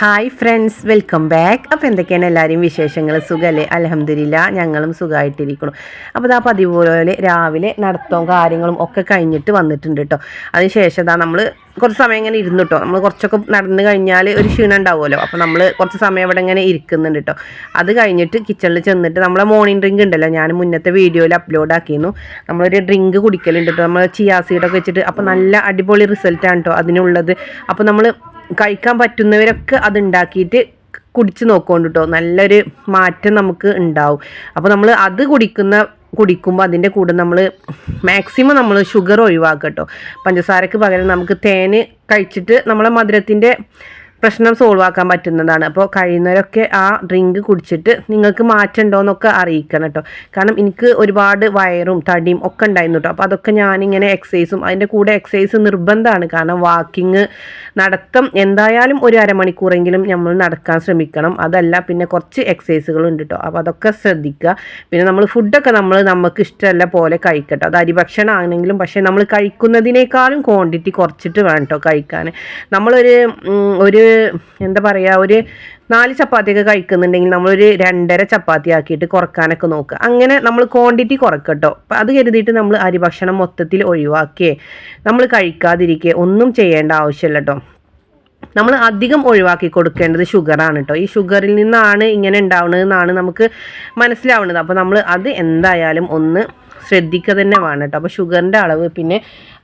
Hi friends welcome back അപ്പോൾ എന്തൊക്കെയാണ് എല്ലാവരെയും വിശേഷങ്ങൾ? സുഖമല്ലേ അലഹമില്ല ഞങ്ങളും സുഖമായിട്ടിരിക്കണം അപ്പോൾ ഇതാ പതിവ് പോലെ രാവിലെ നടത്തവും കാര്യങ്ങളും ഒക്കെ കഴിഞ്ഞിട്ട് വന്നിട്ടുണ്ട് കേട്ടോ അതിനുശേഷം ഇതാ നമ്മൾ കുറച്ച് സമയം ഇങ്ങനെ ഇരുന്നു കേട്ടോ നമ്മൾ കുറച്ചൊക്കെ നടന്നു കഴിഞ്ഞാൽ ഒരു ക്ഷീണം ഉണ്ടാവുമല്ലോ. അപ്പോൾ നമ്മൾ കുറച്ച് സമയം ഇവിടെ ഇങ്ങനെ ഇരിക്കുന്നുണ്ട് കേട്ടോ അത് കഴിഞ്ഞിട്ട് കിച്ചണിൽ ചെന്നിട്ട് നമ്മളെ മോർണിംഗ് ഡ്രിങ്ക് ഉണ്ടല്ലോ. ഞാൻ മുന്നത്തെ വീഡിയോയിൽ അപ്ലോഡ് ആക്കിയിരുന്നു. നമ്മളൊരു ഡ്രിങ്ക് കുടിക്കലുണ്ട് കേട്ടോ നമ്മൾ ചിയാസീഡൊക്കെ വെച്ചിട്ട്. അപ്പോൾ നല്ല അടിപൊളി റിസൾട്ടാണ് കേട്ടോ അതിനുള്ളത്. അപ്പോൾ നമ്മൾ കഴിക്കാൻ പറ്റുന്നവരൊക്കെ അത് ഉണ്ടാക്കിയിട്ട് കുടിച്ച് നോക്കുകൊണ്ട് കേട്ടോ നല്ലൊരു മാറ്റം നമുക്ക് ഉണ്ടാവും. അപ്പോൾ നമ്മൾ അത് കുടിക്കുന്ന കുടിക്കുമ്പോൾ അതിന്റെ കൂടെ നമ്മൾ മാക്സിമം നമ്മൾ ഷുഗർ ഒഴിവാക്കുക കേട്ടോ പഞ്ചസാരക്ക് പകരം നമുക്ക് തേന് കഴിച്ചിട്ട് നമ്മളെ മധുരത്തിന്റെ പ്രശ്നം സോൾവ് ആക്കാൻ പറ്റുന്നതാണ്. അപ്പോൾ കഴിയുന്നവരൊക്കെ ആ ഡ്രിങ്ക് കുടിച്ചിട്ട് നിങ്ങൾക്ക് മാറ്റം ഉണ്ടോയെന്നൊക്കെ അറിയിക്കണം കേട്ടോ. കാരണം എനിക്ക് ഒരുപാട് വയറും തടിയും ഒക്കെ ഉണ്ടായിരുന്നു കേട്ടോ. അപ്പോൾ അതൊക്കെ ഞാനിങ്ങനെ എക്സസൈസും അതിന്റെ കൂടെ എക്സസൈസ് നിർബന്ധമാണ്. കാരണം വാക്കിങ് നടത്തം എന്തായാലും ഒരു അരമണിക്കൂറെങ്കിലും നമ്മൾ നടക്കാൻ ശ്രമിക്കണം. അതല്ല പിന്നെ കുറച്ച് എക്സസൈസുകളുണ്ട് കേട്ടോ. അപ്പോൾ അതൊക്കെ ശ്രദ്ധിക്കുക. പിന്നെ നമ്മൾ ഫുഡൊക്കെ നമ്മൾ നമുക്ക് ഇഷ്ടമല്ല പോലെ കഴിക്കട്ടോ. അത് അരിഭക്ഷണം പക്ഷേ നമ്മൾ കഴിക്കുന്നതിനേക്കാളും ക്വാണ്ടിറ്റി കുറച്ചിട്ട് വേണം കേട്ടോ കഴിക്കാൻ. നമ്മളൊരു ഒരു എന്താ പറയുക ഒരു നാല് ചപ്പാത്തിയൊക്കെ കഴിക്കുന്നുണ്ടെങ്കിൽ നമ്മളൊരു രണ്ടര ചപ്പാത്തി ആക്കിയിട്ട് കുറക്കാനൊക്കെ നോക്കുക അങ്ങനെ നമ്മൾ ക്വാണ്ടിറ്റി കുറക്കട്ടോ. അപ്പം അത് കരുതിയിട്ട് നമ്മൾ അരിഭക്ഷണം മൊത്തത്തിൽ ഒഴിവാക്കിയേ. നമ്മൾ കഴിക്കാതിരിക്കുക ഒന്നും ചെയ്യേണ്ട ആവശ്യമില്ല കേട്ടോ നമ്മൾ അധികം ഒഴിവാക്കി കൊടുക്കേണ്ടത് ഷുഗറാണ് കേട്ടോ ഈ ഷുഗറിൽ നിന്നാണ് ഇങ്ങനെ ഉണ്ടാവുന്നതെന്നാണ് നമുക്ക് മനസ്സിലാവുന്നത്. അപ്പോൾ നമ്മൾ അത് എന്തായാലും ഒന്ന് ശ്രദ്ധിക്കുക തന്നെ വേണം കേട്ടോ അപ്പോൾ ഷുഗറിന്റെ അളവ് പിന്നെ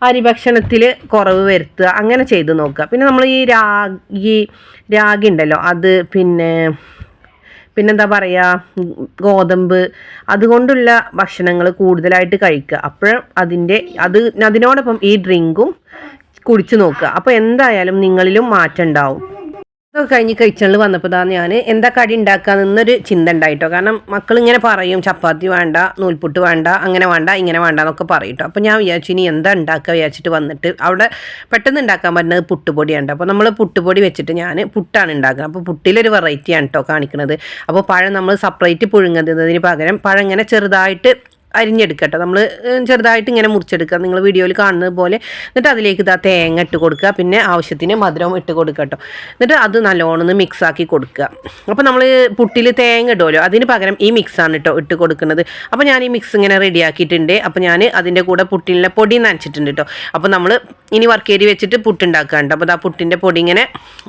അരിഭക്ഷണത്തിൽ കുറവ് വരുത്തുക അങ്ങനെ ചെയ്ത് നോക്കുക. പിന്നെ നമ്മൾ ഈ രാഗി രാഗി ഉണ്ടല്ലോ അത് പിന്നെ പിന്നെന്താ പറയുക ഗോതമ്പ് അതുകൊണ്ടുള്ള ഭക്ഷണങ്ങൾ കൂടുതലായിട്ട് കഴിക്കുക. അപ്പോൾ അതിന്റെ അത് അതിനോടൊപ്പം ഈ ഡ്രിങ്കും കുടിച്ചു നോക്കുക. അപ്പോൾ എന്തായാലും നിങ്ങളിലും മാറ്റം ഉണ്ടാവും. ഇതൊക്കെ കഴിഞ്ഞ് കിച്ചണിൽ വന്നപ്പോൾ താ ഞാൻ എന്താ കടി ഉണ്ടാക്കുക എന്നൊരു ചിന്ത ഉണ്ടായിട്ടോ. കാരണം മക്കൾ ഇങ്ങനെ പറയും ചപ്പാത്തി വേണ്ട നൂൽപുട്ട് വേണ്ട അങ്ങനെ വേണ്ട ഇങ്ങനെ വേണ്ട എന്നൊക്കെ പറയും അപ്പോൾ ഞാൻ വിചാരിച്ചു ഇനി എന്താ ഉണ്ടാക്കുക വിചാരിച്ചിട്ട് വന്നിട്ട് അവിടെ പെട്ടെന്ന് ഉണ്ടാക്കാൻ പറ്റുന്നത് പുട്ടുപൊടിയാണ് അപ്പോൾ നമ്മൾ പുട്ടുപൊടി വെച്ചിട്ട് ഞാൻ പുട്ടാണ് ഉണ്ടാക്കുന്നത്. അപ്പോൾ പുട്ടിലൊരു വെറൈറ്റിയാണ് കേട്ടോ കാണിക്കുന്നത് അപ്പോൾ പഴം നമ്മൾ സെപ്പറേറ്റ് പുഴുങ്ങുന്നതിന് പകരം പഴം ഇങ്ങനെ ചെറുതായിട്ട് അരിഞ്ഞെടുക്കട്ടോ. നമ്മൾ ചെറുതായിട്ട് ഇങ്ങനെ മുറിച്ചെടുക്കുക. നിങ്ങൾ വീഡിയോയിൽ കാണുന്നത് പോലെ എന്നിട്ട് അതിലേക്ക് ഇതാ തേങ്ങ ഇട്ട് കൊടുക്കുക. പിന്നെ ആവശ്യത്തിന് മധുരവും ഇട്ട് കൊടുക്കട്ടോ. എന്നിട്ട് അത് നല്ലോണം ആക്കി കൊടുക്കുക. അപ്പോൾ നമ്മൾ പുട്ടിൽ തേങ്ങ ഇടുമല്ലോ അതിന് പകരം ഈ മിക്സാണ് കേട്ടോ ഇട്ട് കൊടുക്കുന്നത്. അപ്പോൾ ഞാൻ ഈ മിക്സ് ഇങ്ങനെ റെഡി ആക്കിയിട്ടുണ്ട്. അപ്പോൾ ഞാൻ അതിന്റെ കൂടെ പുട്ടിലെ പൊടി നനച്ചിട്ടുണ്ട് കേട്ടോ അപ്പോൾ നമ്മൾ ഇനി വർക്കേരി വെച്ചിട്ട് പുട്ടുണ്ടാക്കാണ്ട് അപ്പോൾ ആ പുട്ടിന്റെ പൊടി ഇങ്ങനെ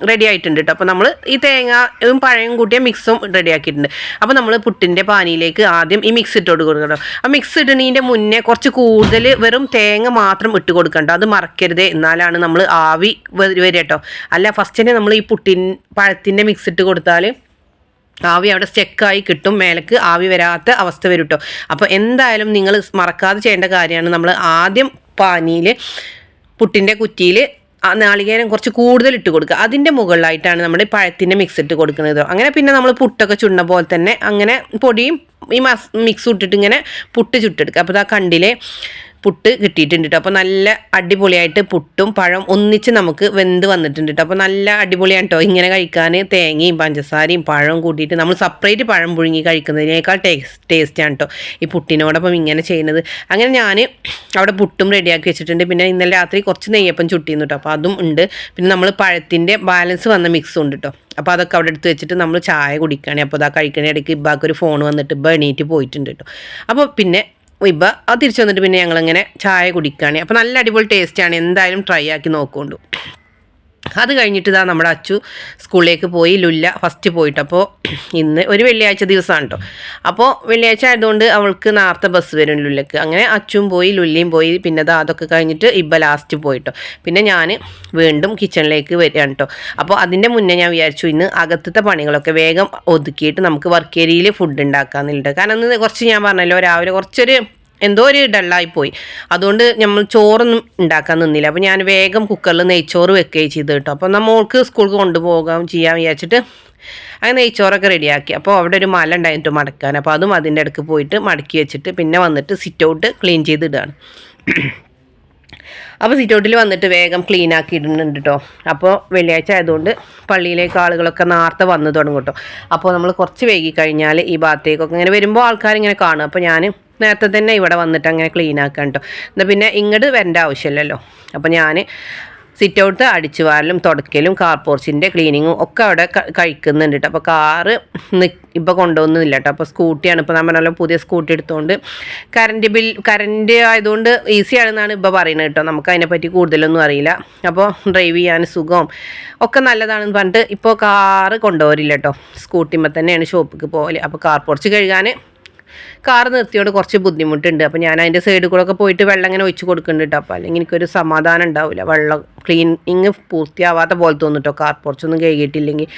റെഡി ആയിട്ടുണ്ട് കേട്ടോ അപ്പോൾ നമ്മൾ ഈ തേങ്ങയും പഴയും കൂട്ടിയ മിക്സും റെഡിയാക്കിയിട്ടുണ്ട് അപ്പോൾ നമ്മൾ പുട്ടിന്റെ പാനിയിലേക്ക് ആദ്യം ഈ മിക്സ് ഇട്ട് കൊടുക്കണം കേട്ടോ മിക്സ് ഇടുന്നതിന്റെ മുന്നേ കുറച്ച് കൂടുതൽ വെറും തേങ്ങ മാത്രം ഇട്ട് കൊടുക്കണ്ട. അത് മറക്കരുത്. എന്നാലാണ് നമ്മൾ ആവി വരിക കേട്ടോ. അല്ല ഫസ്റ്റ് തന്നെ നമ്മൾ ഈ പുട്ടിൻ പഴത്തിന്റെ മിക്സ് ഇട്ട് കൊടുത്താൽ ആവി അവിടെ സ്റ്റെക്കായി കിട്ടും. മേലേക്ക് ആവി വരാത്ത അവസ്ഥ വരും കേട്ടോ. അപ്പോൾ എന്തായാലും നിങ്ങൾ മറക്കാതെ ചെയ്യേണ്ട കാര്യമാണ് നമ്മൾ ആദ്യം പാനിയിൽ പുട്ടിന്റെ കുറ്റിയിൽ നാളികേരം കുറച്ച് കൂടുതൽ ഇട്ട് കൊടുക്കുക. അതിന്റെ മുകളിലായിട്ടാണ് നമ്മൾ പഴത്തിന്റെ മിക്സ് ഇട്ട് കൊടുക്കുന്നത്. അങ്ങനെ പിന്നെ നമ്മൾ പുട്ടൊക്കെ ചുണ്ണ പോലെ തന്നെ അങ്ങനെ പൊടിയും ഈ മസ് മിക്സ് ഇട്ടിട്ട് ഇങ്ങനെ പുട്ട് ചുട്ടെടുക്കുക. അപ്പോൾ ആ കണ്ടിലെ പുട്ട് കിട്ടിയിട്ടുണ്ട് കേട്ടോ അപ്പോൾ നല്ല അടിപൊളിയായിട്ട് പുട്ടും പഴം ഒന്നിച്ച് നമുക്ക് വെന്ത് വന്നിട്ടുണ്ട് കേട്ടോ അപ്പോൾ നല്ല അടിപൊളിയാണ് കേട്ടോ ഇങ്ങനെ കഴിക്കാൻ തേങ്ങയും പഞ്ചസാരയും പഴവും കൂട്ടിയിട്ട് നമ്മൾ സെപ്പറേറ്റ് പഴം പുഴുങ്ങി കഴിക്കുന്നതിനേക്കാൾ ടേസ്റ്റ് ടേസ്റ്റാണ് കേട്ടോ ഈ പുട്ടിനോടൊപ്പം ഇങ്ങനെ ചെയ്യുന്നത്. അങ്ങനെ ഞാൻ അവിടെ പുട്ടും റെഡിയാക്കി വെച്ചിട്ടുണ്ട്. പിന്നെ ഇന്നലെ രാത്രി കുറച്ച് നെയ്യപ്പം ചുട്ടിയിരുന്നു കേട്ടോ അപ്പോൾ അതും ഉണ്ട്. പിന്നെ നമ്മൾ പഴത്തിന്റെ ബാലൻസ് വന്ന മിക്സും ഉണ്ട് കേട്ടോ അപ്പോൾ അതൊക്കെ അവിടെ എടുത്ത് വെച്ചിട്ട് നമ്മൾ ചായ കുടിക്കുകയാണ് അപ്പോൾ അതാ കഴിക്കണ ഇടയ്ക്ക് ഇബ്ബാക്ക് ഒരു ഫോൺ വന്നിട്ട് ഇബ്ബ എണീറ്റ് പോയിട്ടുണ്ട് കേട്ടോ അപ്പോൾ പിന്നെ ഇബ്ബ അത് തിരിച്ചു വന്നിട്ട് പിന്നെ ഞങ്ങളിങ്ങനെ ചായ കുടിക്കുകയാണ് അപ്പോൾ നല്ല അടിപൊളി ടേസ്റ്റാണ് എന്തായാലും ട്രൈ ആക്കി നോക്കുകൊണ്ടു അത് കഴിഞ്ഞിട്ട് ഇതാ നമ്മുടെ അച്ചു സ്കൂളിലേക്ക് പോയി ലുല്ല ഫസ്റ്റ് പോയിട്ട്. അപ്പോൾ ഇന്ന് ഒരു വെള്ളിയാഴ്ച ദിവസമാണ് കേട്ടോ അപ്പോൾ വെള്ളിയാഴ്ച ആയതുകൊണ്ട് അവൾക്ക് നേരത്തെ ബസ് വരും ലുല്ലക്ക്. അങ്ങനെ അച്ചും പോയി ലുല്ലിയും പോയി. പിന്നെ അത് അതൊക്കെ കഴിഞ്ഞിട്ട് ഇബ്ബ ലാസ്റ്റ് പോയിട്ടോ പിന്നെ ഞാൻ വീണ്ടും കിച്ചണിലേക്ക് വരികയാണ് കേട്ടോ അപ്പോൾ അതിന്റെ മുന്നേ ഞാൻ വിചാരിച്ചു ഇന്ന് അകത്തത്തെ പണികളൊക്കെ വേഗം ഒതുക്കിയിട്ട് നമുക്ക് വർക്ക് ഏരിയയിൽ ഫുഡ് ഉണ്ടാക്കാമെന്നുണ്ട് കാരണം ഇന്ന് കുറച്ച് ഞാൻ പറഞ്ഞല്ലോ രാവിലെ കുറച്ചൊരു എന്തോ ഒരു ഡള്ളായിപ്പോയി അതുകൊണ്ട് നമ്മൾ ചോറൊന്നും ഉണ്ടാക്കാൻ നിന്നില്ല. അപ്പോൾ ഞാൻ വേഗം കുക്കറിൽ നെയ്ച്ചോറ് വെക്കുകയും ചെയ്ത് കേട്ടോ. അപ്പോൾ നമ്മൾക്ക് സ്കൂൾക്ക് കൊണ്ടുപോകാം ചെയ്യാൻ വിചാരിച്ചിട്ട് അങ്ങനെ നെയ്ച്ചോറൊക്കെ റെഡിയാക്കി. അപ്പോൾ അവിടെ ഒരു മല ഉണ്ടായിട്ട് മടക്കാൻ. അപ്പോൾ അതും അതിന്റെ ഇടയ്ക്ക് പോയിട്ട് മടക്കി വെച്ചിട്ട് പിന്നെ വന്നിട്ട് സിറ്റ് ഔട്ട് ക്ലീൻ ചെയ്തിടുകയാണ്. അപ്പോൾ സിറ്റ് ഔട്ടിൽ വന്നിട്ട് വേഗം ക്ലീൻ ആക്കി ഇടുന്നുണ്ട് കേട്ടോ അപ്പോൾ വെള്ളിയാഴ്ച ആയതുകൊണ്ട് പള്ളിയിലേക്ക് ആളുകളൊക്കെ നേരത്തെ വന്നു തുടങ്ങും കേട്ടോ അപ്പോൾ നമ്മൾ കുറച്ച് വൈകി കഴിഞ്ഞാൽ ഈ ഭാഗത്തേക്കൊക്കെ ഇങ്ങനെ വരുമ്പോൾ ആൾക്കാരിങ്ങനെ കാണും. അപ്പോൾ ഞാൻ നേരത്തെ തന്നെ ഇവിടെ വന്നിട്ട് അങ്ങനെ ക്ലീൻ ആക്കാം കേട്ടോ എന്നാൽ പിന്നെ ഇങ്ങോട്ട് വരേണ്ട ആവശ്യമില്ലല്ലോ അപ്പോൾ ഞാൻ സിറ്റ് ഔട്ട് അടിച്ചു വാരലും തുടക്കലും കാർ പോർച്ചിന്റെ ക്ലീനിങ്ങും ഒക്കെ അവിടെ കഴിക്കുന്നുണ്ട് കേട്ടോ അപ്പോൾ കാറ് ഇപ്പോൾ കൊണ്ടുപോകുന്നില്ല കേട്ടോ അപ്പോൾ സ്കൂട്ടിയാണ് ഇപ്പോൾ നമ്മൾ നല്ല പുതിയ സ്കൂട്ടി എടുത്തുകൊണ്ട് കറണ്ട് ബിൽ കറണ്ട് ആയതുകൊണ്ട് ഈസി ആണെന്നാണ് ഇപ്പോൾ പറയുന്നത് കേട്ടോ നമുക്ക് അതിനെപ്പറ്റി കൂടുതലൊന്നും അറിയില്ല. അപ്പോൾ ഡ്രൈവ് ചെയ്യാൻ സുഖവും ഒക്കെ നല്ലതാണെന്ന് പറഞ്ഞിട്ട് ഇപ്പോൾ കാറ് കൊണ്ടുപോരില്ല കേട്ടോ സ്കൂട്ടിമ്മ തന്നെയാണ് ഷോപ്പിക്ക് പോകൽ. അപ്പോൾ കാർ പോർച്ച് കഴുകാൻ കാർ നിർത്തിയോട് കുറച്ച് ബുദ്ധിമുട്ടുണ്ട്. അപ്പോൾ ഞാൻ അതിന്റെ സൈഡിൽ കൂടെ ഒക്കെ പോയിട്ട് വെള്ളം ഇങ്ങനെ ഒഴിച്ച് കൊടുക്കുന്നുണ്ട് കേട്ടോ അപ്പോൾ അല്ലെങ്കിൽ എനിക്കൊരു സമാധാനം ഉണ്ടാവില്ല വെള്ളം ക്ലീനിങ് പൂർത്തിയാവാത്ത പോലെ തോന്നിട്ടോ കാർ പുറച്ചൊന്നും കഴുകിയിട്ടില്ലെങ്കിൽ.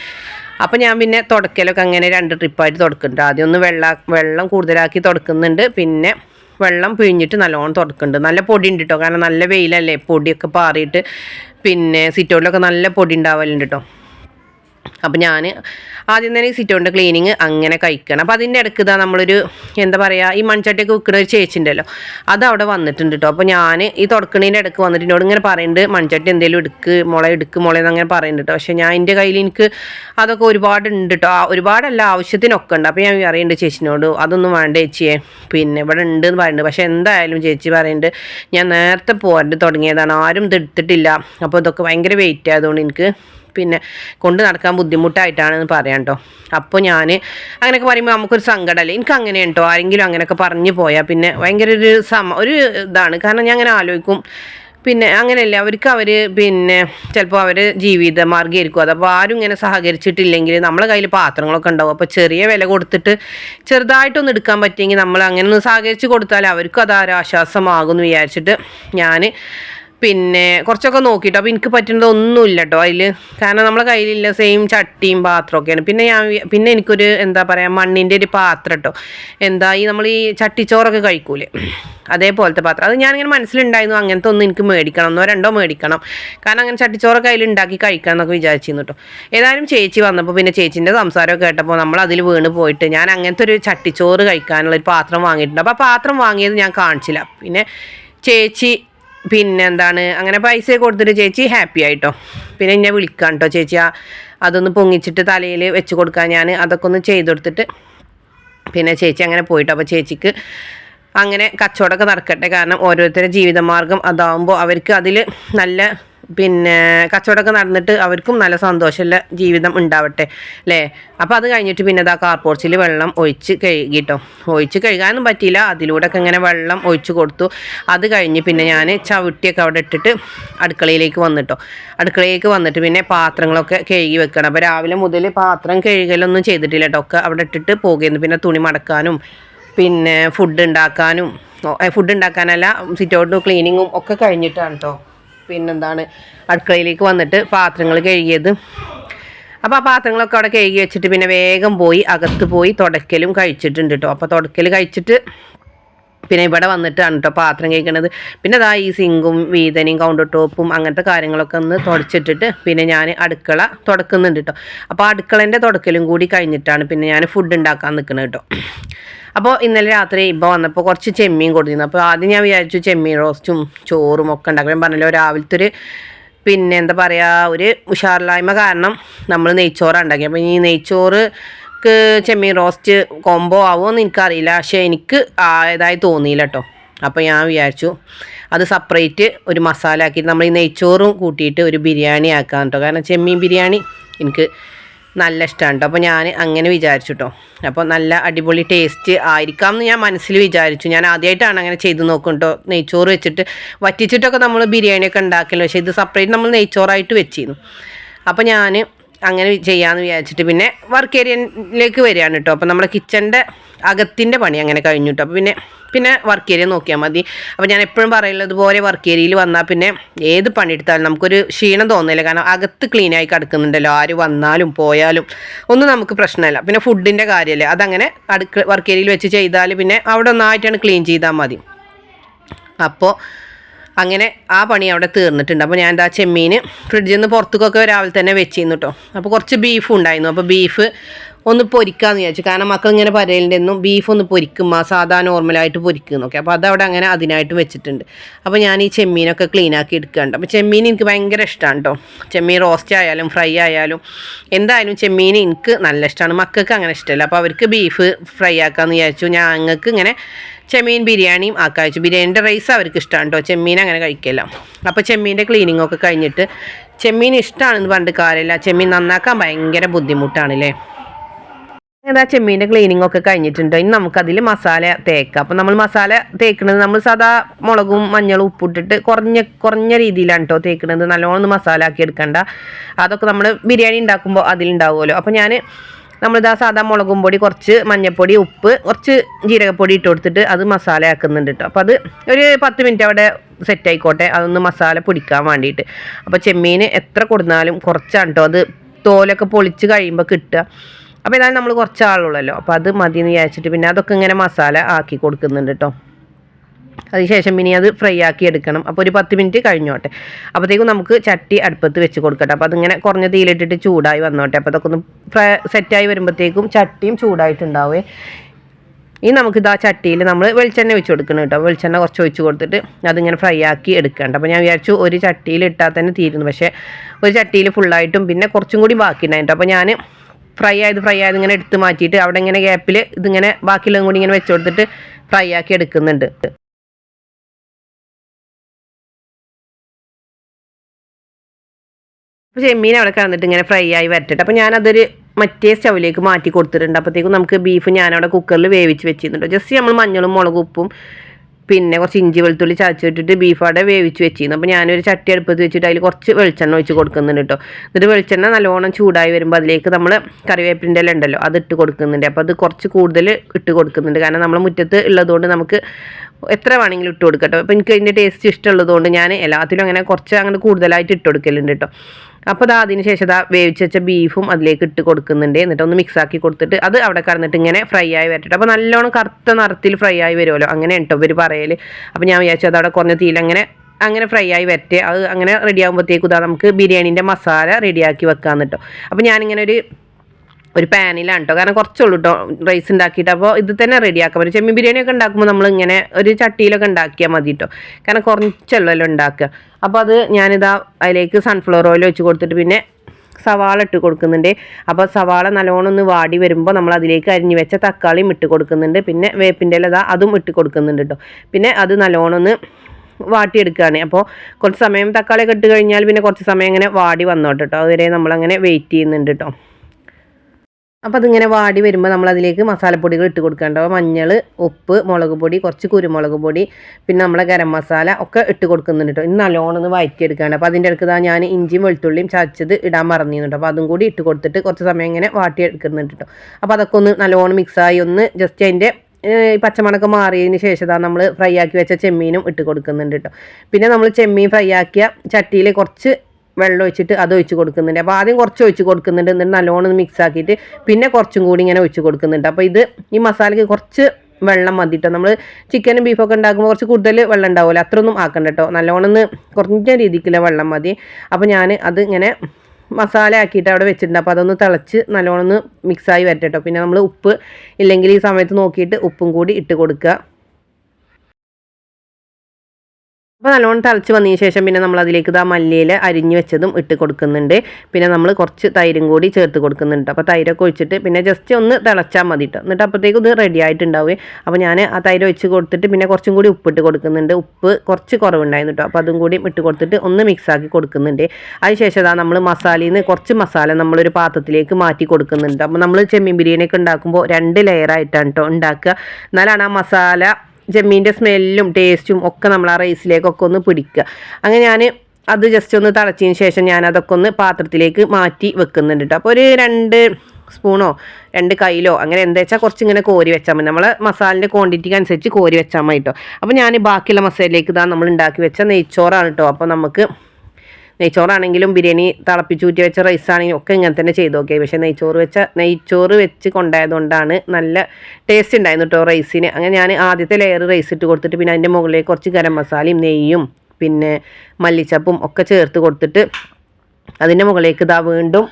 അപ്പോൾ ഞാൻ പിന്നെ തുടക്കലൊക്കെ അങ്ങനെ രണ്ട് ട്രിപ്പായിട്ട് തുടക്കുന്നുണ്ട് ആദ്യം ഒന്ന് വെള്ള വെള്ളം കൂടുതലാക്കി തുടക്കുന്നുണ്ട്. പിന്നെ വെള്ളം പിഴിഞ്ഞിട്ട് നല്ലോണം തുടക്കുന്നുണ്ട് നല്ല പൊടി ഉണ്ട് കേട്ടോ കാരണം നല്ല വെയിലല്ലേ പൊടിയൊക്കെ പാറിയിട്ട് പിന്നെ സിറ്റൗട്ടിലൊക്കെ നല്ല പൊടി ഉണ്ടാവലുണ്ട് കേട്ടോ അപ്പം ഞാൻ ആദ്യം തന്നെ ഈ സിറ്റൗണ്ട് ക്ലീനിങ് അങ്ങനെ കഴിക്കണം. അപ്പം അതിന്റെ ഇടയ്ക്ക് ഇതാ നമ്മളൊരു എന്താ പറയുക ഈ മൺചട്ടിയൊക്കെ വിൽക്കുന്ന ഒരു ചേച്ചി ഉണ്ടല്ലോ അത് അവിടെ വന്നിട്ടുണ്ട് കേട്ടോ അപ്പോൾ ഞാൻ ഈ തുടക്കണേന്റെ ഇടയ്ക്ക് വന്നിട്ട് എന്നോട് ഇങ്ങനെ പറയുന്നുണ്ട് മൺചട്ടി എന്തെങ്കിലും എടുക്ക് മുള എടുക്ക് മുള എന്നങ്ങനെ പറയുന്നുണ്ട് കേട്ടോ പക്ഷേ ഞാൻ എന്റെ കയ്യിൽ എനിക്ക് അതൊക്കെ ഒരുപാട് ഉണ്ട് കേട്ടോ ഒരുപാടല്ല ആവശ്യത്തിനൊക്കെ ഉണ്ട്. അപ്പോൾ ഞാൻ അറിയുന്നുണ്ട് ചേച്ചിനോട് അതൊന്നും വേണ്ട ചേച്ചിയെ പിന്നെ ഇവിടെ ഉണ്ട് എന്ന് പറയുന്നുണ്ട് പക്ഷേ എന്തായാലും ചേച്ചി പറയുന്നുണ്ട് ഞാൻ നേരത്തെ പോരണ്ട് തുടങ്ങിയതാണ്. ആരും ഇത് എടുത്തിട്ടില്ല. അപ്പോൾ ഇതൊക്കെ ഭയങ്കര വെയിറ്റ് ആയതുകൊണ്ട് എനിക്ക് പിന്നെ കൊണ്ട് നടക്കാൻ ബുദ്ധിമുട്ടായിട്ടാണെന്ന് പറയാം കേട്ടോ അപ്പോൾ ഞാൻ അങ്ങനെയൊക്കെ പറയുമ്പോൾ നമുക്കൊരു സങ്കടമല്ലേ എനിക്ക് അങ്ങനെ കേട്ടോ ആരെങ്കിലും അങ്ങനെയൊക്കെ പറഞ്ഞു പോയാൽ പിന്നെ ഭയങ്കര ഒരു സമ ഒരു ഇതാണ്. കാരണം ഞാൻ അങ്ങനെ ആലോചിക്കും. പിന്നെ അങ്ങനെയല്ല? അവർക്ക് അവർ പിന്നെ ചിലപ്പോൾ അവർ ജീവിത മാർഗമായിരിക്കും അപ്പോൾ ആരും ഇങ്ങനെ സഹകരിച്ചിട്ടില്ലെങ്കിൽ നമ്മളെ കയ്യിൽ പാത്രങ്ങളൊക്കെ ഉണ്ടാവും. അപ്പോൾ ചെറിയ വില കൊടുത്തിട്ട് ചെറുതായിട്ടൊന്ന് എടുക്കാൻ പറ്റിയെങ്കിൽ നമ്മൾ അങ്ങനെ ഒന്ന് സഹകരിച്ച് കൊടുത്താൽ അവർക്കും അത് ആരാശ്വാസമാകുമെന്ന് വിചാരിച്ചിട്ട് ഞാൻ പിന്നെ കുറച്ചൊക്കെ നോക്കിയിട്ടോ അപ്പോൾ എനിക്ക് പറ്റുന്നത് ഒന്നുമില്ല കേട്ടോ അതിൽ കാരണം നമ്മളെ കയ്യിലില്ല സെയിം ചട്ടിയും പാത്രമൊക്കെയാണ്. പിന്നെ ഞാൻ പിന്നെ എനിക്കൊരു എന്താ പറയുക മണ്ണിന്റെ ഒരു പാത്രം കേട്ടോ എന്താ ഈ നമ്മൾ ഈ ചട്ടിച്ചോറൊക്കെ കഴിക്കൂലേ. അതേപോലത്തെ പാത്രം. അത് ഞാനിങ്ങനെ മനസ്സിലുണ്ടായിരുന്നു അങ്ങനത്തെ ഒന്നും എനിക്ക് മേടിക്കണം. ഒന്നോ രണ്ടോ മേടിക്കണം. കാരണം അങ്ങനെ ചട്ടിച്ചോറൊക്കെ അതിൽ ഉണ്ടാക്കി കഴിക്കണം എന്നൊക്കെ വിചാരിച്ചിരുന്നു കേട്ടോ ഏതായാലും ചേച്ചി വന്നപ്പോൾ പിന്നെ ചേച്ചീന്റെ സംസാരമൊക്കെ കേട്ടപ്പോൾ നമ്മൾ അതിൽ വീണ് പോയിട്ട് ഞാൻ അങ്ങനത്തെ ഒരു ചട്ടിച്ചോറ് കഴിക്കാനുള്ള ഒരു പാത്രം വാങ്ങിയിട്ടുണ്ട്. അപ്പോൾ ആ പാത്രം വാങ്ങിയത് ഞാൻ കാണിച്ചില്ല. പിന്നെ ചേച്ചി പിന്നെ എന്താണ് അങ്ങനെ പൈസ കൊടുത്തിട്ട് ചേച്ചി ഹാപ്പി ആയിട്ടോ. പിന്നെ എന്നെ വിളിക്കാം കേട്ടോ ചേച്ചി. അതൊന്ന് പൊങ്ങിച്ചിട്ട് തലയിൽ വെച്ച് കൊടുക്കാൻ ഞാൻ അതൊക്കെ ഒന്ന് ചെയ്ത് കൊടുത്തിട്ട് പിന്നെ ചേച്ചി അങ്ങനെ പോയിട്ടോ. അപ്പോൾ ചേച്ചിക്ക് അങ്ങനെ കച്ചവടമൊക്കെ നടക്കട്ടെ. കാരണം ഓരോരുത്തരുടെ ജീവിതമാർഗം അതാവുമ്പോൾ അവർക്ക് അതിൽ നല്ല പിന്നെ കച്ചവടമൊക്കെ നടന്നിട്ട് അവർക്കും നല്ല സന്തോഷമുള്ള ജീവിതം ഉണ്ടാവട്ടെ അല്ലേ? അപ്പോൾ അത് കഴിഞ്ഞിട്ട് പിന്നെ ഇതാ കാർപോർച്ചിൽ വെള്ളം ഒഴിച്ച് കഴുകിട്ടോ. ഒഴിച്ച് കഴുകാനൊന്നും പറ്റിയില്ല. അതിലൂടെയൊക്കെ ഇങ്ങനെ വെള്ളം ഒഴിച്ച് കൊടുത്തു. അത് കഴിഞ്ഞ് പിന്നെ ഞാൻ ചവിട്ടിയൊക്കെ അവിടെ ഇട്ടിട്ട് അടുക്കളയിലേക്ക് വന്നിട്ടോ. അടുക്കളയിലേക്ക് വന്നിട്ട് പിന്നെ പാത്രങ്ങളൊക്കെ കഴുകി വെക്കണം. അപ്പോൾ രാവിലെ മുതൽ പാത്രം കഴുകലൊന്നും ചെയ്തിട്ടില്ല കേട്ടോ. ഒക്കെ അവിടെ ഇട്ടിട്ട് പോകുന്നു. പിന്നെ തുണി മടക്കാനും പിന്നെ ഫുഡ് ഉണ്ടാക്കാനും ഫുഡ് ഉണ്ടാക്കാനല്ല സിറ്റ് ഔട്ട് ക്ലീനിങ്ങും ഒക്കെ കഴിഞ്ഞിട്ടാണ് കേട്ടോ. പിന്നെന്താണ്? അടുക്കളയിലേക്ക് വന്നിട്ട് പാത്രങ്ങൾ കഴുകിയത്. അപ്പോൾ ആ പാത്രങ്ങളൊക്കെ അവിടെ കഴുകി വെച്ചിട്ട് പിന്നെ വേഗം പോയി അകത്ത് പോയി തുടക്കലും കഴിച്ചിട്ടുണ്ട് കേട്ടോ അപ്പോൾ തുടക്കൽ കഴിച്ചിട്ട് പിന്നെ ഇവിടെ വന്നിട്ടാണ് കേട്ടോ പാത്രം കഴിക്കണത്. പിന്നെ അതാ ഈ സിങ്കും വീതനയും കൗണ്ടർ ടോപ്പും അങ്ങനത്തെ കാര്യങ്ങളൊക്കെ ഒന്ന് തുടച്ചിട്ടിട്ട് പിന്നെ ഞാൻ അടുക്കള തുടക്കുന്നുണ്ട് കേട്ടോ അപ്പോൾ അടുക്കളേന്റെ തുടക്കലും കൂടി കഴിഞ്ഞിട്ടാണ് പിന്നെ ഞാൻ ഫുഡ് ഉണ്ടാക്കാൻ നിൽക്കുന്നത് കേട്ടോ അപ്പോൾ ഇന്നലെ രാത്രി ഇപ്പോൾ വന്നപ്പോൾ കുറച്ച് ചെമ്മീൻ കൊടുത്തിരുന്നു. അപ്പോൾ ആദ്യം ഞാൻ വിചാരിച്ചു ചെമ്മീൻ റോസ്റ്റും ചോറും ഒക്കെ ഉണ്ടാക്കും പറഞ്ഞല്ലോ രാവിലത്തെ ഒരു പിന്നെ എന്താ പറയുക ഒരു ഉഷാറില്ലായ്മ കാരണം നമ്മൾ നെയ്ച്ചോറാണ് ഉണ്ടാക്കി അപ്പോൾ ഈ നെയ്ച്ചോറ് ചെമ്മീൻ റോസ്റ്റ് കോംബോ ആവുമെന്ന് എനിക്കറിയില്ല. പക്ഷേ എനിക്ക് ആയതായി തോന്നിയില്ല കേട്ടോ അപ്പോൾ ഞാൻ വിചാരിച്ചു അത് സെപ്പറേറ്റ് ഒരു മസാല ആക്കിയിട്ട് നമ്മൾ ഈ നെയ്ച്ചോറും കൂട്ടിയിട്ട് ഒരു ബിരിയാണി ആക്കാൻ കേട്ടോ കാരണം ചെമ്മീൻ ബിരിയാണി എനിക്ക് നല്ല ഇഷ്ടമാണ് കേട്ടോ അപ്പോൾ ഞാൻ അങ്ങനെ വിചാരിച്ചു കേട്ടോ അപ്പോൾ നല്ല അടിപൊളി ടേസ്റ്റ് ആയിരിക്കാം എന്ന് ഞാൻ മനസ്സിൽ വിചാരിച്ചു. ഞാൻ ആദ്യമായിട്ടാണ് അങ്ങനെ ചെയ്ത് നോക്കും കേട്ടോ നെയ്ച്ചോറ് വെച്ചിട്ട് വറ്റിച്ചിട്ടൊക്കെ നമ്മൾ ബിരിയാണിയൊക്കെ ഉണ്ടാക്കില്ല പക്ഷേ ഇത് സെപ്പറേറ്റ് നമ്മൾ നെയ്ച്ചോറായിട്ട് വെച്ചിരുന്നു. അപ്പോൾ ഞാൻ അങ്ങനെ ചെയ്യാമെന്ന് വിചാരിച്ചിട്ട് പിന്നെ വർക്ക് ഏരിയയിലേക്ക് വരികയാണ് കേട്ടോ. അപ്പോൾ നമ്മുടെ കിച്ചന്റെ അകത്തിന്റെ പണി അങ്ങനെ കഴിഞ്ഞു കേട്ടോ. അപ്പോൾ പിന്നെ പിന്നെ വർക്ക് ഏരിയ നോക്കിയാൽ മതി. അപ്പോൾ ഞാൻ എപ്പോഴും പറയുന്നത് പോലെ വർക്ക് ഏരിയയിൽ വന്നാൽ പിന്നെ ഏത് പണി പണിയെടുത്താലും നമുക്കൊരു ക്ഷീണം തോന്നില്ല കാരണം അകത്ത് ക്ലീനായി കിടക്കുന്നുണ്ടല്ലോ. ആര് വന്നാലും പോയാലും ഒന്നും നമുക്ക് പ്രശ്നമല്ല. പിന്നെ ഫുഡിന്റെ കാര്യമല്ലേ അതങ്ങനെ അടുക്ക വർക്ക് ഏരിയയിൽ വെച്ച് ചെയ്താൽ പിന്നെ അവിടെ ഒന്നായിട്ടാണ് ക്ലീൻ ചെയ്താൽ മതി. അപ്പോൾ അങ്ങനെ ആ പണി അവിടെ തീർന്നിട്ടുണ്ട്. അപ്പോൾ ഞാൻ എന്താ ചെമ്മീൻ ഫ്രിഡ്ജിൽ നിന്ന് പുറത്തേക്കൊക്കെ രാവിലെ തന്നെ വെച്ചിരുന്നു കേട്ടോ അപ്പോൾ കുറച്ച് ബീഫ് ഉണ്ടായിരുന്നു. അപ്പോൾ ബീഫ് ഒന്ന് പൊരിക്കാമെന്ന് വിചാരിച്ചു. കാരണം മക്കൾ ഇങ്ങനെ പരലിന്റെ ഒന്നും ബീഫ് ഒന്ന് പൊരിക്കും. സാധാ നോർമലായിട്ട് പൊരിക്കും നോക്കി അപ്പോൾ അതവിടെ അങ്ങനെ അതിനായിട്ട് വെച്ചിട്ടുണ്ട്. അപ്പോൾ ഞാൻ ഈ ചെമ്മീനൊക്കെ ക്ലീൻ ആക്കി എടുക്കാണ്ട് അപ്പോൾ ചെമ്മീൻ എനിക്ക് ഭയങ്കര ഇഷ്ടമാണ് കേട്ടോ ചെമ്മീൻ റോസ്റ്റ് ആയാലും ഫ്രൈ ആയാലും എന്തായാലും ചെമ്മീൻ എനിക്ക് നല്ല ഇഷ്ടമാണ് മക്കൾക്ക് അങ്ങനെ ഇഷ്ടമല്ല. അപ്പോൾ അവർക്ക് ബീഫ് ഫ്രൈ ആക്കാമെന്ന് വിചാരിച്ചു. ഞങ്ങൾക്ക് ഇങ്ങനെ ചെമ്മീൻ ബിരിയാണിയും ആക്കാൻ വെച്ചു ബിരിയാണിന്റെ റൈസ് അവർക്ക് ഇഷ്ടമാണ് കേട്ടോ ചെമ്മീൻ അങ്ങനെ കഴിക്കില്ല അപ്പോൾ ചെമ്മീന്റെ ക്ലീനിങ് ഒക്കെ കഴിഞ്ഞിട്ട് ചെമ്മീൻ ഇഷ്ടമാണെന്ന് പറഞ്ഞിട്ട് കാര്യമില്ല ചെമ്മീൻ നന്നാക്കാൻ ഭയങ്കര ബുദ്ധിമുട്ടാണല്ലേ? ഏതാ ചെമ്മീന്റെ ക്ലീനിങ് ഒക്കെ കഴിഞ്ഞിട്ടുണ്ടോ. ഇനി നമുക്കതിൽ മസാല തേക്കാം. അപ്പോൾ നമ്മൾ മസാല തേക്കുന്നത് നമ്മൾ സാധാ മുളകും മഞ്ഞളും ഉപ്പിട്ടിട്ട് കുറഞ്ഞ കുറഞ്ഞ രീതിയിലാണ് കേട്ടോ തേക്കുന്നത് നല്ലോണം മസാല ആക്കി എടുക്കണ്ട. അതൊക്കെ നമ്മൾ ബിരിയാണി ഉണ്ടാക്കുമ്പോൾ അതിലുണ്ടാവുമല്ലോ. അപ്പോൾ ഞാൻ നമ്മളിതാ സാധാ മുളകും പൊടി കുറച്ച് മഞ്ഞൾപ്പൊടി ഉപ്പ് കുറച്ച് ജീരകപ്പൊടി ഇട്ട് കൊടുത്തിട്ട് അത് മസാല ആക്കുന്നുണ്ട് കേട്ടോ അപ്പോൾ അത് ഒരു പത്ത് മിനിറ്റ് അവിടെ സെറ്റ് ആയിക്കോട്ടെ. അതൊന്ന് മസാല പൊടിക്കാൻ വേണ്ടിയിട്ട്. അപ്പോൾ ചെമ്മീൻ എത്ര കൊടുന്നാലും കുറച്ചാണ് കേട്ടോ അത് തോലൊക്കെ പൊളിച്ച് കഴിയുമ്പോൾ കിട്ടുക. അപ്പോൾ ഇതാണ് നമ്മൾ കുറച്ച് ആളുള്ളല്ലോ അപ്പോൾ അത് മതി എന്ന് വിചാരിച്ചിട്ട് പിന്നെ അതൊക്കെ ഇങ്ങനെ മസാല ആക്കി കൊടുക്കുന്നുണ്ട് കേട്ടോ അതിനുശേഷം ഇനി അത് ഫ്രൈ ആക്കി എടുക്കണം. അപ്പോൾ ഒരു പത്ത് മിനിറ്റ് കഴിഞ്ഞോട്ടെ. അപ്പോഴത്തേക്കും നമുക്ക് ചട്ടി അടുപ്പത്ത് വെച്ച് കൊടുക്കട്ടെ. അപ്പോൾ അതിങ്ങനെ കുറഞ്ഞ തീയിലിട്ടിട്ട് ചൂടായി വന്നോട്ടെ. അപ്പോൾ അതൊക്കെ ഒന്ന് ഫ്രൈ സെറ്റായി വരുമ്പോഴത്തേക്കും ചട്ടിയും ചൂടായിട്ടുണ്ടാവേ. ഇനി നമുക്കിത് ആ ചട്ടിയിൽ നമ്മൾ വെളിച്ചെണ്ണ ഒഴിച്ച് കൊടുക്കണം കേട്ടോ. വെളിച്ചെണ്ണ കുറച്ച് ഒഴിച്ച് കൊടുത്തിട്ട് അതിങ്ങനെ ഫ്രൈ ആക്കി എടുക്കേണ്ട. അപ്പോൾ ഞാൻ വിചാരിച്ചു ഒരു ചട്ടിയിൽ ഇട്ടാൽ തന്നെ തീരുന്നു. പക്ഷേ ഒരു ചട്ടിയിൽ ഫുള്ളായിട്ടും പിന്നെ കുറച്ചും കൂടി ബാക്കി ഉണ്ടായിട്ടോ അപ്പോൾ ഞാൻ ഫ്രൈ ആയത് ഫ്രൈ ആയത് ഇങ്ങനെ എടുത്ത് മാറ്റിയിട്ട് അവിടെ ഇങ്ങനെ ഗ്യാപ്പിൽ ഇതിങ്ങനെ ബാക്കിയുള്ളതും കൂടി ഇങ്ങനെ വെച്ച് കൊടുത്തിട്ട് ഫ്രൈ ആക്കി എടുക്കുന്നുണ്ട്. അപ്പോൾ ചെമ്മീൻ അവിടെ കിടന്നിട്ട് ഇങ്ങനെ ഫ്രൈ ആയി വരട്ടിട്ട്. അപ്പോൾ ഞാനതൊരു മറ്റേ സ്റ്റൗവിലേക്ക് മാറ്റി കൊടുത്തിട്ടുണ്ട്. അപ്പോഴത്തേക്കും നമുക്ക് ബീഫ് ഞാനവിടെ കുക്കറിൽ വേവിച്ച് വെച്ചിരുന്നുണ്ട് ജസ്റ്റ് നമ്മൾ മഞ്ഞളും മുളകും ഉപ്പും പിന്നെ കുറച്ച് ഇഞ്ചി വെളുത്തുള്ളി ചതച്ചിട്ടിട്ട് ബീഫ് അവിടെ വേവിച്ച് വെച്ചിരുന്നു. അപ്പോൾ ഞാനൊരു ചട്ടി അടുപ്പത്ത് വെച്ചിട്ട് അതിൽ കുറച്ച് വെളിച്ചെണ്ണ ഒഴിച്ച് കൊടുക്കുന്നുണ്ട് കേട്ടോ എന്നിട്ട് വെളിച്ചെണ്ണ നല്ലോണം ചൂടായി വരുമ്പോൾ അതിലേക്ക് നമ്മൾ കറിവേപ്പിന്റെ ഇല ഉണ്ടല്ലോ അത് ഇട്ട് കൊടുക്കുന്നുണ്ട്. അപ്പോൾ അത് കുറച്ച് കൂടുതൽ ഇട്ട് കൊടുക്കുന്നുണ്ട്. കാരണം നമ്മൾ മുറ്റത്ത് ഉള്ളതുകൊണ്ട് നമുക്ക് എത്ര വേണമെങ്കിലും ഇട്ട് കൊടുക്കട്ടോ അപ്പോൾ എനിക്ക് അതിന്റെ ടേസ്റ്റ് ഇഷ്ടമുള്ളതുകൊണ്ട് ഞാൻ എല്ലാത്തിലും അങ്ങനെ കുറച്ച് അങ്ങനെ കൂടുതലായിട്ട് ഇട്ട് കൊടുക്കലുണ്ട് കേട്ടോ അപ്പോൾ ദാ അതിന് ശേഷം അതാ വേവിച്ച് വെച്ച ബീഫും അതിലേക്ക് ഇട്ട് കൊടുക്കുന്നുണ്ട്. എന്നിട്ട് ഒന്ന് മിക്സ് ആക്കി കൊടുത്തിട്ട് അത് അവിടെ കറന്നിട്ട് ഇങ്ങനെ ഫ്രൈ ആയി വരട്ടെ. അപ്പോൾ നല്ലോണം കറുത്ത നിറത്തിൽ ഫ്രൈ ആയി വരുമല്ലോ. അങ്ങനെ കേട്ടോ ഇവർ പറയൽ അപ്പോൾ ഞാൻ വിചാരിച്ചു അത് അവിടെ കുറഞ്ഞ തീയിൽ അങ്ങനെ അങ്ങനെ ഫ്രൈ ആയി വരട്ടെ. അത് അങ്ങനെ റെഡി ആകുമ്പോഴത്തേക്കും ഇതാ നമുക്ക് ബിരിയാണീന്റെ മസാല റെഡിയാക്കി വെക്കാമെന്ന് കേട്ടോ അപ്പോൾ ഞാനിങ്ങനെ ഒരു ഒരു പാനിലാണ് കേട്ടോ കാരണം കുറച്ചുള്ളൂ കേട്ടോ റൈസ് ഉണ്ടാക്കിയിട്ട് അപ്പോൾ ഇത് തന്നെ റെഡിയാക്കാൻ പറ്റും ചെമ്മീൻ ബിരിയാണി ഒക്കെ ഉണ്ടാക്കുമ്പോൾ നമ്മൾ ഇങ്ങനെ ഒരു ചട്ടിയിലൊക്കെ ഉണ്ടാക്കിയാൽ മതി കേട്ടോ കാരണം കുറച്ചല്ലോ ഉണ്ടാക്കുക അപ്പോൾ അത് ഞാനിതാ അതിലേക്ക് സൺഫ്ലവർ ഓയിൽ വെച്ച് കൊടുത്തിട്ട് പിന്നെ സവാള ഇട്ട് കൊടുക്കുന്നുണ്ട്. അപ്പോൾ സവാള നല്ലോണം ഒന്ന് വാടി വരുമ്പോൾ നമ്മൾ അതിലേക്ക് അരിഞ്ഞു വെച്ച തക്കാളിയും ഇട്ട് കൊടുക്കുന്നുണ്ട്. പിന്നെ വേപ്പിന്റെ ഇല അതും ഇട്ട് കൊടുക്കുന്നുണ്ട് കേട്ടോ പിന്നെ അത് നല്ലോണം ഒന്ന് വാട്ടിയെടുക്കുകയാണ് അപ്പോൾ കുറച്ച് സമയം തക്കാളിയൊക്കെ ഇട്ട് കഴിഞ്ഞാൽ പിന്നെ കുറച്ച് സമയം ഇങ്ങനെ വാടി വന്നോട്ടെ അതുവരെ നമ്മളങ്ങനെ വെയിറ്റ് ചെയ്യുന്നുണ്ട് കേട്ടോ അപ്പോൾ അതിങ്ങനെ വാടി വരുമ്പോൾ നമ്മൾ അതിലേക്ക് മസാലപ്പൊടികൾ ഇട്ട് കൊടുക്കേണ്ടത് മഞ്ഞൾ ഉപ്പ് മുളക് പൊടി കുറച്ച് കുരുമുളക് പൊടി പിന്നെ നമ്മളെ ഗരം മസാല ഒക്കെ ഇട്ട് കൊടുക്കുന്നുണ്ട് കേട്ടോ ഇന്ന് നല്ലോണം ഒന്ന് വഴറ്റിയെടുക്കാണ്ട് അപ്പോൾ അതിന്റെ അടുത്ത് ഞാൻ ഇഞ്ചിയും വെളുത്തുള്ളിയും ചതച്ചത് ഇടാൻ മറന്നിരുന്നുണ്ട് അപ്പോൾ അതും കൂടി ഇട്ട് കൊടുത്തിട്ട് കുറച്ച് സമയം ഇങ്ങനെ വാട്ടിയെടുക്കുന്നുണ്ട് കേട്ടോ അപ്പോൾ അതൊക്കെ ഒന്ന് നല്ലോണം മിക്സായി ഒന്ന് ജസ്റ്റ് അതിന്റെ പച്ചമണക്ക് മാറിയതിന് ശേഷം നമ്മൾ ഫ്രൈ ആക്കി വെച്ച ചെമ്മീനും ഇട്ട് കൊടുക്കുന്നുണ്ട് കേട്ടോ പിന്നെ നമ്മൾ ചെമ്മീൻ ഫ്രൈ ആക്കിയ ചട്ടിയിൽ കുറച്ച് വെള്ളം ഒഴിച്ചിട്ട് അത് ഒഴിച്ച് കൊടുക്കുന്നുണ്ട്. അപ്പോൾ ആദ്യം കുറച്ച് ഒഴിച്ച് കൊടുക്കുന്നുണ്ട്. എന്നിട്ട് നല്ലോണം മിക്സ് ആക്കിയിട്ട് പിന്നെ കുറച്ചും കൂടി ഇങ്ങനെ ഒഴിച്ച് കൊടുക്കുന്നുണ്ട്. അപ്പോൾ ഇത് ഈ മസാലയ്ക്ക് കുറച്ച് വെള്ളം മതി കേട്ടോ നമ്മൾ ചിക്കനും ബീഫൊക്കെ ഉണ്ടാക്കുമ്പോൾ കുറച്ച് കൂടുതൽ വെള്ളം ഉണ്ടാവുമല്ലോ അത്രയൊന്നും ആക്കണ്ട കേട്ടോ നല്ലോണം ഒന്ന് കുറഞ്ഞ രീതിക്കുള്ള വെള്ളം മതി. അപ്പോൾ ഞാൻ അത് ഇങ്ങനെ മസാല ആക്കിയിട്ട് അവിടെ വെച്ചിട്ടുണ്ട്. അപ്പോൾ അതൊന്ന് തിളച്ച് നല്ലോണം ഒന്ന് മിക്സായി വരട്ടെ കേട്ടോ പിന്നെ നമ്മൾ ഉപ്പ് ഇല്ലെങ്കിൽ ഈ സമയത്ത് നോക്കിയിട്ട് ഉപ്പും കൂടി ഇട്ട് കൊടുക്കുക. അപ്പോൾ നല്ലോണം തിളച്ച് വന്നതിന് ശേഷം പിന്നെ നമ്മൾ അതിലേക്ക് ഇതാ മല്ലിയിൽ അരിഞ്ഞു വെച്ചതും ഇട്ട് കൊടുക്കുന്നുണ്ട്. പിന്നെ നമ്മൾ കുറച്ച് തൈരും കൂടി ചേർത്ത് കൊടുക്കുന്നുണ്ട്. അപ്പോൾ തൈരൊക്കെ ഒഴിച്ചിട്ട് പിന്നെ ജസ്റ്റ് ഒന്ന് തിളച്ചാൽ മതി കേട്ടോ എന്നിട്ട് അപ്പോഴത്തേക്കും ഇത് റെഡി ആയിട്ടുണ്ടാവും. അപ്പോൾ ഞാൻ ആ തൈര് ഒഴിച്ച് കൊടുത്തിട്ട് പിന്നെ കുറച്ചും കൂടി ഉപ്പിട്ട് കൊടുക്കുന്നുണ്ട്. ഉപ്പ് കുറച്ച് കുറവുണ്ടായിരുന്നു കേട്ടോ അപ്പോൾ അതും കൂടി ഇട്ട് കൊടുത്തിട്ട് ഒന്ന് മിക്സ് ആക്കി കൊടുക്കുന്നുണ്ട്. അതിനുശേഷം അതാ നമ്മൾ മസാലയിൽ നിന്ന് കുറച്ച് മസാല നമ്മളൊരു പാത്രത്തിലേക്ക് മാറ്റി കൊടുക്കുന്നുണ്ട്. അപ്പോൾ നമ്മൾ ചെമ്മീൻ ബിരിയാണിയൊക്കെ ഉണ്ടാക്കുമ്പോൾ രണ്ട് ലെയറായിട്ടാണ് കേട്ടോ ഉണ്ടാക്കുക. എന്നാലാണ് ആ മസാല ജമ്മീന്റെ സ്മെല്ലും ടേസ്റ്റും ഒക്കെ നമ്മൾ ആ റൈസിലേക്കൊക്കെ ഒന്ന് പിടിക്കുക. അങ്ങനെ ഞാൻ അത് ജസ്റ്റ് ഒന്ന് തിളച്ചതിന് ശേഷം ഞാൻ അതൊക്കെ ഒന്ന് പാത്രത്തിലേക്ക് മാറ്റി വെക്കുന്നുണ്ട് കേട്ടോ അപ്പോൾ ഒരു രണ്ട് സ്പൂണോ രണ്ട് കയ്യിലോ അങ്ങനെ എന്താ വെച്ചാൽ കുറച്ച് ഇങ്ങനെ കോരി വെച്ചാൽ മതി. നമ്മൾ മസാലിന്റെ ക്വാണ്ടിറ്റിക്ക് അനുസരിച്ച് കോരി വെച്ചാൽ മതി കേട്ടോ അപ്പോൾ ഞാൻ ബാക്കിയുള്ള മസാലയിലേക്ക് ഇതാ നമ്മൾ ഉണ്ടാക്കി വെച്ച നെയ്ച്ചോറാണ് കേട്ടോ അപ്പോൾ നമുക്ക് നെയ്ച്ചോറാണെങ്കിലും ബിരിയാണി തിളപ്പിച്ചൂറ്റി വെച്ച റൈസാണെങ്കിലും ഒക്കെ ഇങ്ങനെ തന്നെ ചെയ്ത് നോക്കിയത് പക്ഷേ നെയ്ച്ചോറ് വെച്ച നെയ്ച്ചോറ് വെച്ച് കൊണ്ടായതുകൊണ്ടാണ് നല്ല ടേസ്റ്റ് ഉണ്ടായിരുന്നു കേട്ടോ റൈസിന് അങ്ങനെ ഞാൻ ആദ്യത്തെ ലെയർ റൈസ് ഇട്ട് കൊടുത്തിട്ട് പിന്നെ അതിന്റെ മുകളിലേക്ക് കുറച്ച് ഗരം മസാലയും നെയ്യും പിന്നെ മല്ലിച്ചപ്പും ഒക്കെ ചേർത്ത് കൊടുത്തിട്ട് അതിന്റെ മുകളിലേക്ക് ഇതാ വീണ്ടും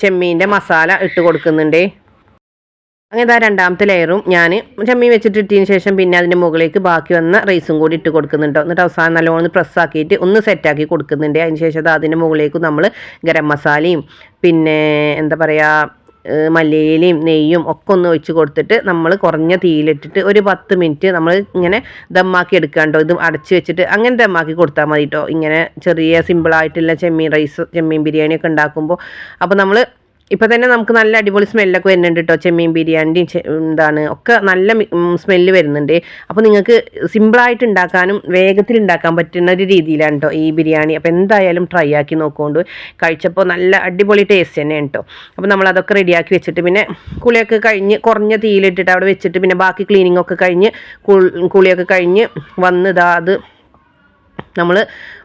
ചെമ്മീന്റെ മസാല ഇട്ട് കൊടുക്കുന്നുണ്ട്. അങ്ങനെ ഇതാ രണ്ടാമത്തെ ലെയറും ഞാൻ ചമ്മി വെച്ചിട്ട് ഇട്ടതിന് ശേഷം പിന്നെ അതിന്റെ മുകളിലേക്ക് ബാക്കി വന്ന റൈസും കൂടി ഇട്ട് കൊടുക്കുന്നുണ്ട്. എന്നിട്ട് അവസാനം നല്ലോണം പ്രസ്സാക്കിയിട്ട് ഒന്ന് സെറ്റാക്കി കൊടുക്കുന്നുണ്ട്. അതിന് ശേഷം അത് അതിന്റെ മുകളിലേക്ക് നമ്മൾ ഗരം മസാലയും പിന്നെ എന്താ പറയുക മല്ലിയിലയും നെയ്യും ഒക്കെ ഒന്ന് ഒഴിച്ച് കൊടുത്തിട്ട് നമ്മൾ കുറഞ്ഞ തീയിലിട്ടിട്ട് ഒരു പത്ത് മിനിറ്റ് നമ്മൾ ഇങ്ങനെ ദമ്മാക്കി എടുക്കാണ്ടോ. ഇത് അടച്ച് വെച്ചിട്ട് അങ്ങനെ ദമ്മാക്കി കൊടുത്താൽ മതി കേട്ടോ ഇങ്ങനെ ചെറിയ സിമ്പിളായിട്ടുള്ള ചെമ്മീൻ റൈസ് ചെമ്മീൻ ബിരിയാണി ഒക്കെ ഉണ്ടാക്കുമ്പോൾ അപ്പോൾ നമ്മൾ ഇപ്പം തന്നെ നമുക്ക് നല്ല അടിപൊളി സ്മെല്ലൊക്കെ വരുന്നുണ്ട് കേട്ടോ ചെമ്മീൻ ബിരിയാണിയും എന്താണ് ഒക്കെ നല്ല സ്മെല്ല് വരുന്നുണ്ട്. അപ്പോൾ നിങ്ങൾക്ക് സിമ്പിളായിട്ട് ഉണ്ടാക്കാനും വേഗത്തിൽ ഉണ്ടാക്കാൻ പറ്റുന്ന ഒരു രീതിയിലാണ് കേട്ടോ ഈ ബിരിയാണി. അപ്പോൾ എന്തായാലും ട്രൈ ആക്കി നോക്കുകൊണ്ട് കഴിച്ചപ്പോൾ നല്ല അടിപൊളി ടേസ്റ്റ് തന്നെയാണ് കേട്ടോ അപ്പോൾ നമ്മൾ അതൊക്കെ റെഡിയാക്കി വെച്ചിട്ട് പിന്നെ കുളിയൊക്കെ കഴിഞ്ഞ് കുറഞ്ഞ തീയിലിട്ടിട്ട് അവിടെ വെച്ചിട്ട് പിന്നെ ബാക്കി ക്ലീനിങ് ഒക്കെ കഴിഞ്ഞ് കുളിയൊക്കെ കഴിഞ്ഞ് വന്ന് ഇതാ അത് നമ്മൾ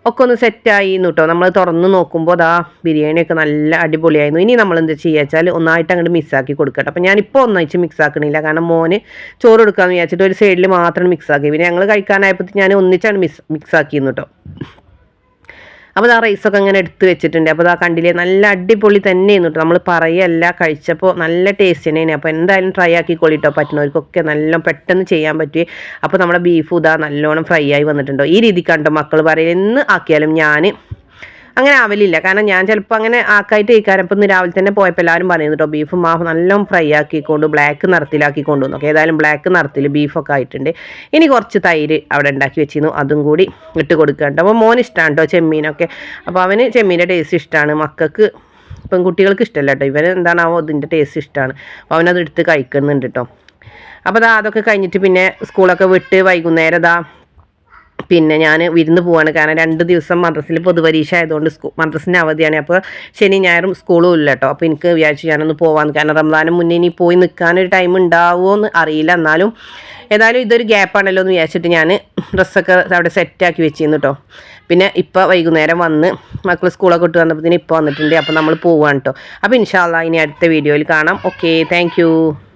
ഒക്കെ ഒന്ന് സെറ്റായി കേട്ടോ നമ്മൾ തുറന്ന് നോക്കുമ്പോൾ അതാ ബിരിയാണിയൊക്കെ നല്ല അടിപൊളിയായിരുന്നു. ഇനി നമ്മൾ എന്ത് ചെയ്യുക വെച്ചാൽ ഒന്നായിട്ട് അങ്ങോട്ട് മിക്സാക്കി കൊടുക്കട്ടെ. അപ്പം ഞാനിപ്പോൾ ഒന്നായിട്ട് മിക്സ് ആക്കണില്ല. കാരണം മോന് ചോറ് കൊടുക്കാമെന്ന് വിചാരിച്ചിട്ട് ഒരു സൈഡിൽ മാത്രം മിക്സ് ആക്കി. പിന്നെ ഞങ്ങൾ കഴിക്കാനായപ്പോൾ ഞാൻ ഒന്നിച്ചാണ് മിക്സ് മിക്സ് ആക്കിയിരുന്നു കേട്ടോ അപ്പോൾ ആ റൈസൊക്കെ അങ്ങനെ എടുത്ത് വെച്ചിട്ടുണ്ട്. അപ്പോൾ ആ കണ്ടില്ലേ നല്ല അടിപൊളി തന്നെയായിരുന്നു കേട്ടോ നമ്മൾ പറയല്ല കഴിച്ചപ്പോൾ നല്ല ടേസ്റ്റ് തന്നെയാണ്. അപ്പോൾ എന്തായാലും ട്രൈ ആക്കിക്കോളിട്ടോ പറ്റുന്നവർക്കൊക്കെ നല്ല പെട്ടെന്ന് ചെയ്യാൻ പറ്റി അപ്പോൾ നമ്മുടെ ബീഫ് ഇതാ നല്ലോണം ഫ്രൈ ആയി വന്നിട്ടുണ്ടോ? ഈ രീതിക്കാണ്ടോ മക്കൾ പറയും എന്ന് ആക്കിയാലും ഞാൻ അങ്ങനെ ആവലില്ല. കാരണം ഞാൻ ചിലപ്പോൾ അങ്ങനെ ആക്കായിട്ട് കഴിക്കാറ് ഇപ്പം രാവിലെ തന്നെ പോയപ്പോൾ എല്ലാവരും പറയുന്നു കേട്ടോ ബീഫ് മാഫ് നല്ലോണം ഫ്രൈ ആക്കിക്കൊണ്ട് ബ്ലാക്ക് നിറത്തിലാക്കിക്കൊണ്ട് ഓക്കെ ഏതായാലും ബ്ലാക്ക് നിറത്തിൽ ബീഫൊക്കെ ആയിട്ടുണ്ട്. ഇനി കുറച്ച് തൈര് അവിടെ ഉണ്ടാക്കി വെച്ചിരുന്നു. അതും കൂടി ഇട്ട് കൊടുക്കാണ്ട് അപ്പോൾ മോൻ ഇഷ്ടമാണ് കേട്ടോ ചെമ്മീനൊക്കെ. അപ്പോൾ അവന് ചെമ്മീന്റെ ടേസ്റ്റ് ഇഷ്ടമാണ് മക്കൾക്ക് പെൺകുട്ടികൾക്ക് ഇഷ്ടമല്ല കേട്ടോ ഇവന് എന്താണാവോ അതിന്റെ ടേസ്റ്റ് ഇഷ്ടമാണ് അപ്പോൾ അവനത് എടുത്ത് കഴിക്കുന്നുണ്ട് കേട്ടോ അപ്പോൾ അതാ അതൊക്കെ കഴിഞ്ഞിട്ട് പിന്നെ സ്കൂളൊക്കെ വിട്ട് വൈകുന്നേരം ഇതാ പിന്നെ ഞാൻ വിരുന്ന് പോവാണ്. കാരണം രണ്ട് ദിവസം മദ്രസിൽ പൊതുപരീക്ഷ ആയതുകൊണ്ട് സ്കൂ മദ്രസിന്റെ അവധിയാണ്. അപ്പോൾ ശനി ഞായറും സ്കൂളും ഇല്ല കേട്ടോ അപ്പോൾ എനിക്ക് വിചാരിച്ചു ഞാനൊന്ന് പോവാന്ന്. കാരണം റംസാനും മുന്നേ ഇനി പോയി നിൽക്കാനൊരു ടൈം ഉണ്ടാവുമോ എന്ന് അറിയില്ല. എന്നാലും ഏതായാലും ഇതൊരു ഗ്യാപ്പാണല്ലോ എന്ന് വിചാരിച്ചിട്ട് ഞാൻ ഡ്രസ്സൊക്കെ അവിടെ സെറ്റാക്കി വെച്ചിരുന്നു കേട്ടോ പിന്നെ ഇപ്പോൾ വൈകുന്നേരം വന്ന് മക്കൾ സ്കൂളൊക്കെ ഇട്ട് വന്നപ്പോൾ ഇപ്പോൾ വന്നിട്ടുണ്ട്. അപ്പോൾ നമ്മൾ പോവാണ് കേട്ടോ അപ്പോൾ ഇൻഷാല്ല ഇനി അടുത്ത വീഡിയോയിൽ കാണാം. Okay thank